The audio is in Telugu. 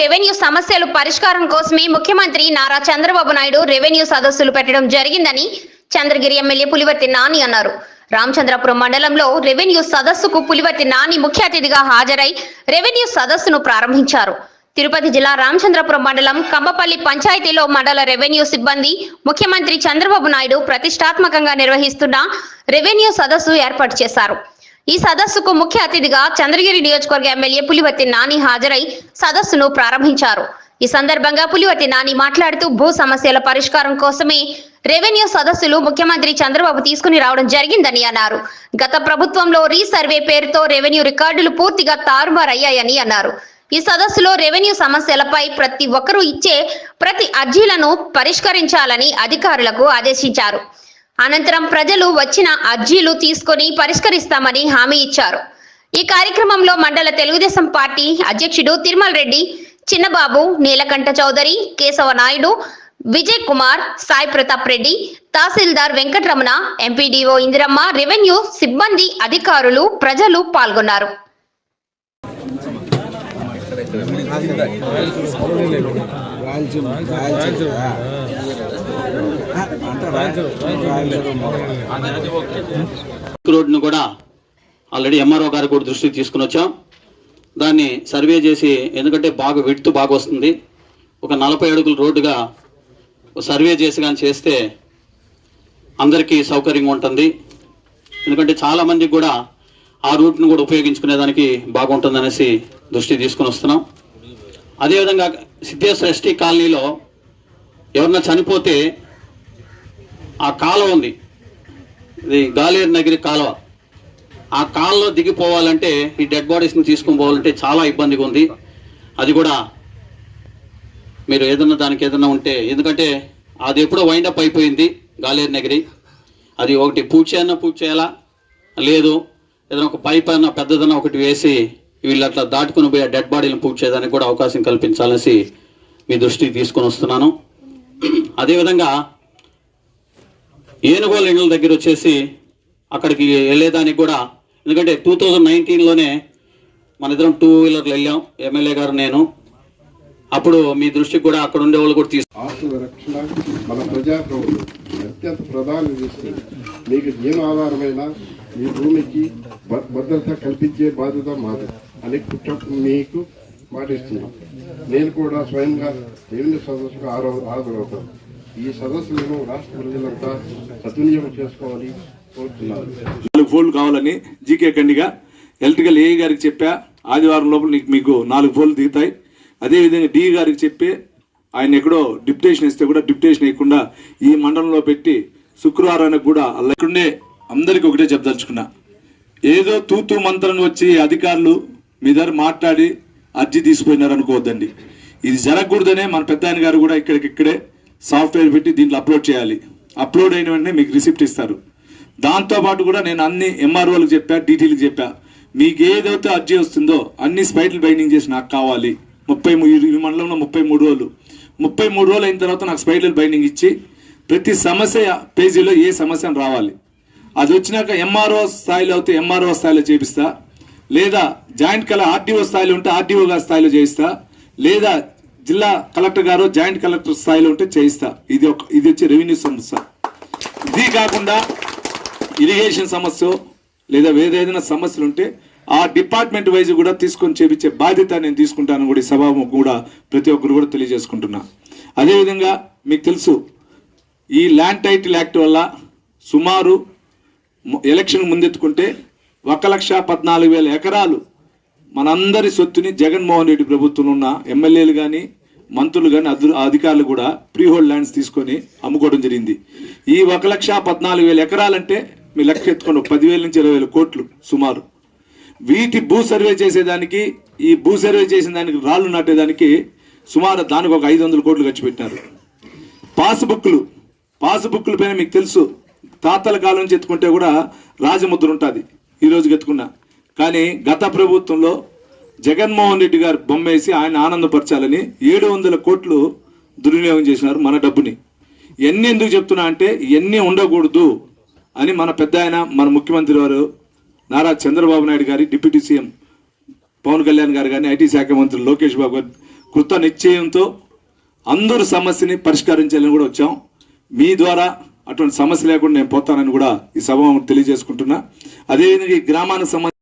రెవెన్యూ సమస్యలు పరిష్కారం కోసమే ముఖ్యమంత్రి నారా చంద్రబాబు నాయుడు రెవెన్యూ సదస్సులు పెట్టడం జరిగిందని చంద్రగిరి ఎమ్మెల్యే పులివర్తి నాని అన్నారు. రామచంద్రపురం మండలంలో రెవెన్యూ సదస్సుకు పులివర్తి నాని ముఖ్య అతిథిగా హాజరై రెవెన్యూ సదస్సును ప్రారంభించారు. తిరుపతి జిల్లా రామచంద్రపురం మండలం కంబపల్లి పంచాయతీలో మండల రెవెన్యూ సిబ్బంది ముఖ్యమంత్రి చంద్రబాబు నాయుడు ప్రతిష్టాత్మకంగా నిర్వహిస్తున్న రెవెన్యూ సదస్సు ఏర్పాటు చేశారు. ఈ సదస్సుకు ముఖ్య అతిథిగా చంద్రగిరి నియోజకవర్గ ఎమ్మెల్యే పులివర్తి నాని హాజరై సదస్సును ప్రారంభించారు. ఈ సందర్భంగా పులివర్తి నాని మాట్లాడుతూ భూ సమస్యల పరిష్కారం కోసమే రెవెన్యూ సదస్సులు ముఖ్యమంత్రి చంద్రబాబు తీసుకుని రావడం జరిగిందని అన్నారు. గత ప్రభుత్వంలో రీసర్వే పేరుతో రెవెన్యూ రికార్డులు పూర్తిగా తారుమారయ్యాయని అన్నారు. ఈ సదస్సులో రెవెన్యూ సమస్యలపై ప్రతి ఒక్కరూ ఇచ్చే ప్రతి అర్జీలను పరిష్కరించాలని అధికారులకు ఆదేశించారు. అనంతరం ప్రజలు వచ్చిన అర్జీలు తీసుకొని పరిష్కరిస్తామని హామీ ఇచ్చారు. ఈ కార్యక్రమంలో మండల తెలుగుదేశం పార్టీ అధ్యక్షుడు తిరుమల రెడ్డి చిన్నబాబు నీలకంఠ చౌదరి కేశవ నాయుడు విజయ్ కుమార్ సాయి ప్రతాప్ రెడ్డి తహసీల్దార్ వెంకటరమణ ఎంపీడీఓ ఇందిరమ్మ రెవెన్యూ సిబ్బంది అధికారులు ప్రజలు పాల్గొన్నారు. రోడ్ను కూడా ఆల్రెడీ ఎంఆర్ఓ గారు కూడా దృష్టికి తీసుకుని వచ్చాం. దాన్ని సర్వే చేసి ఎందుకంటే బాగా విడుతూ బాగా వస్తుంది. ఒక నలభై అడుగుల రోడ్డుగా సర్వే చేసి కానీ చేస్తే అందరికీ సౌకర్యంగా ఉంటుంది. ఎందుకంటే చాలామందికి కూడా ఆ రూట్ను కూడా ఉపయోగించుకునేదానికి బాగుంటుందనేసి దృష్టి తీసుకుని వస్తున్నాం. అదేవిధంగా సిద్ధేశ్వర ఎస్టీ కాలనీలో ఎవరన్నా చనిపోతే ఆ కాలువ ఉంది. ఇది గాలేరు నగిరి కాలువ. ఆ కాలంలో దిగిపోవాలంటే ఈ డెడ్ బాడీస్ని తీసుకొని పోవాలంటే చాలా ఇబ్బందిగా ఉంది. అది కూడా మీరు ఏదన్నా దానికి ఏదన్నా ఉంటే ఎందుకంటే అది ఎప్పుడో వైండప్ అయిపోయింది గాలేరు నగిరి. అది ఒకటి పూర్తి అయినా పూర్తి చేయాలా లేదు. ఏదైనా ఒక పైప్ అయినా పెద్దదన్నా ఒకటి వేసి వీళ్ళు అట్లా దాటుకుని పోయి ఆ డెడ్ బాడీలను పూర్తి చేయడానికి కూడా అవకాశం కల్పించాలనేసి మీ దృష్టికి తీసుకొని వస్తున్నాను. అదేవిధంగా ఏనుగోలు ఇళ్ళ దగ్గర వచ్చేసి అక్కడికి వెళ్ళేదానికి కూడా ఎందుకంటే టూ థౌజండ్ నైన్టీన్లోనే మన ఇద్దరం టూ వీలర్లు వెళ్ళాం ఎమ్మెల్యే గారు నేను. అప్పుడు మీ దృష్టికి కూడా అక్కడ ఉండే వాళ్ళు కూడా తీసుకు ఆస్తుల రక్షణ మన ప్రజాప్రభులు అత్యంత ప్రధాన చేస్తుంది మీకు ఏం ఆధారమైన మీ భూమికి భద్రత కల్పించే బాధ్యత మాది అని కుట్ర మీకు మాటిస్తున్నాం. నేను కూడా స్వయంగా రెవెన్యూ సదస్సుకు ఆరో- హాజరవుతాను. ఈ సదస్సులను రాష్ట్ర ప్రజలంతా సద్వినియోగం చేసుకోవాలి కోరుతున్నాను. నాలుగు ఫోన్లు కావాలని జీకే కండిగా ఎలక్ట్రికల్ ఏ గారికి చెప్పా. ఆదివారం లోపల నీకు మీకు నాలుగు ఫోన్లు దిగుతాయి. అదేవిధంగా డి గారికి చెప్పి ఆయన ఎక్కడో డిప్యుటేషన్ ఇస్తే కూడా డిప్యుటేషన్ ఇవ్వకుండా ఈ మండలంలో పెట్టి శుక్రవారానికి కూడా అలా ఇక్కడుండే అందరికీ ఒకటే చెప్పదలుచుకున్నా. ఏదో తూతూ మంత్రం వచ్చి అధికారులు మీ దగ్గర మాట్లాడి అర్జీ తీసుకుపోయినారు అనుకోవద్దండి ఇది జరగకూడదనే మన పెద్ద గారు కూడా ఇక్కడికిక్కడే సాఫ్ట్వేర్ పెట్టి దీంట్లో అప్లోడ్ చేయాలి. అప్లోడ్ అయిన వెంటనే మీకు రిసిప్ట్ ఇస్తారు. దాంతోపాటు కూడా నేను అన్ని ఎంఆర్ఓలకు చెప్పా డీటీలకు చెప్పా. మీకు ఏదైతే అర్జీ వస్తుందో అన్ని స్పైట్లు బైండింగ్ చేసి నాకు కావాలి. ముప్పై ఈ మండలంలో ముప్పై మూడు రోజులు. ముప్పై మూడు రోజులు అయిన తర్వాత నాకు స్పైట్లు బైండింగ్ ఇచ్చి ప్రతి సమస్య పేజీలో ఏ సమస్య అని రావాలి. అది వచ్చినాక ఎంఆర్ఓ స్థాయిలో అయితే ఎంఆర్ఓ స్థాయిలో చేపిస్తా. లేదా జాయింట్ కలెక్టర్ ఆర్డీఓ స్థాయిలో ఉంటే ఆర్డీఓ స్థాయిలో చేయిస్తా. లేదా జిల్లా కలెక్టర్ గారు జాయింట్ కలెక్టర్ స్థాయిలో ఉంటే చేయిస్తా ఇది ఒక ఇది వచ్చి రెవెన్యూ సమస్య ఇది కాకుండా ఇరిగేషన్ సమస్య లేదా వేరే ఏదైనా సమస్యలు ఉంటే ఆ డిపార్ట్మెంట్ వైజ్ కూడా తీసుకొని చేపించే బాధ్యత నేను తీసుకుంటాను కూడా ఈ సభ కూడా ప్రతి ఒక్కరు కూడా తెలియజేసుకుంటున్నా. అదేవిధంగా మీకు తెలుసు ఈ ల్యాండ్ టైటిల్ యాక్ట్ వల్ల సుమారు ఎలక్షన్ ముందెత్తుకుంటే ఒక లక్ష పద్నాలుగు వేల ఎకరాలు మనందరి సొత్తుని జగన్మోహన్ రెడ్డి ప్రభుత్వంలో ఉన్న ఎమ్మెల్యేలు కానీ మంత్రులు కానీ అదు అధికారులు కూడా ప్రీ హోల్డ్ ల్యాండ్స్ తీసుకొని అమ్ముకోవడం జరిగింది. ఈ ఒక లక్ష పద్నాలుగు వేల ఎకరాలంటే మీ లెక్క ఎత్తుకొని పదివేల నుంచి ఇరవై వేల కోట్లు సుమారు. వీటి భూ సర్వే చేసేదానికి ఈ భూ సర్వే చేసిన దానికి రాళ్ళు నాటేదానికి సుమారు దానికి ఒక ఐదు వందల కోట్లు ఖర్చు పెట్టినారు పాస్బుక్లు పాస్బుక్ల పైన మీకు తెలుసు తాతల కాలం నుంచి ఎత్తుకుంటే కూడా రాజముద్ర ఉంటుంది ఈరోజుకి ఎత్తుకున్నా. కానీ గత ప్రభుత్వంలో జగన్మోహన్ రెడ్డి గారు బొమ్మేసి ఆయన ఆనందపరచాలని ఏడు వందల కోట్లు దుర్వినియోగం చేసినారు మన డబ్బుని. ఎన్ని ఎందుకు చెప్తున్నా అంటే ఎన్ని ఉండకూడదు అని మన పెద్ద ఆయన మన ముఖ్యమంత్రి వారు నారా చంద్రబాబు నాయుడు గారి డిప్యూటీ సీఎం పవన్ కళ్యాణ్ గారు కానీ ఐటీ శాఖ మంత్రి లోకేష్ బాబు గారు కృత నిశ్చయంతో అందరూ సమస్యని పరిష్కరించాలని కూడా వచ్చాం. మీ ద్వారా అటువంటి సమస్య లేకుండా నేను పోతానని కూడా ఈ సభ తెలియజేసుకుంటున్నా. అదేవిధంగా ఈ గ్రామానికి సంబంధించి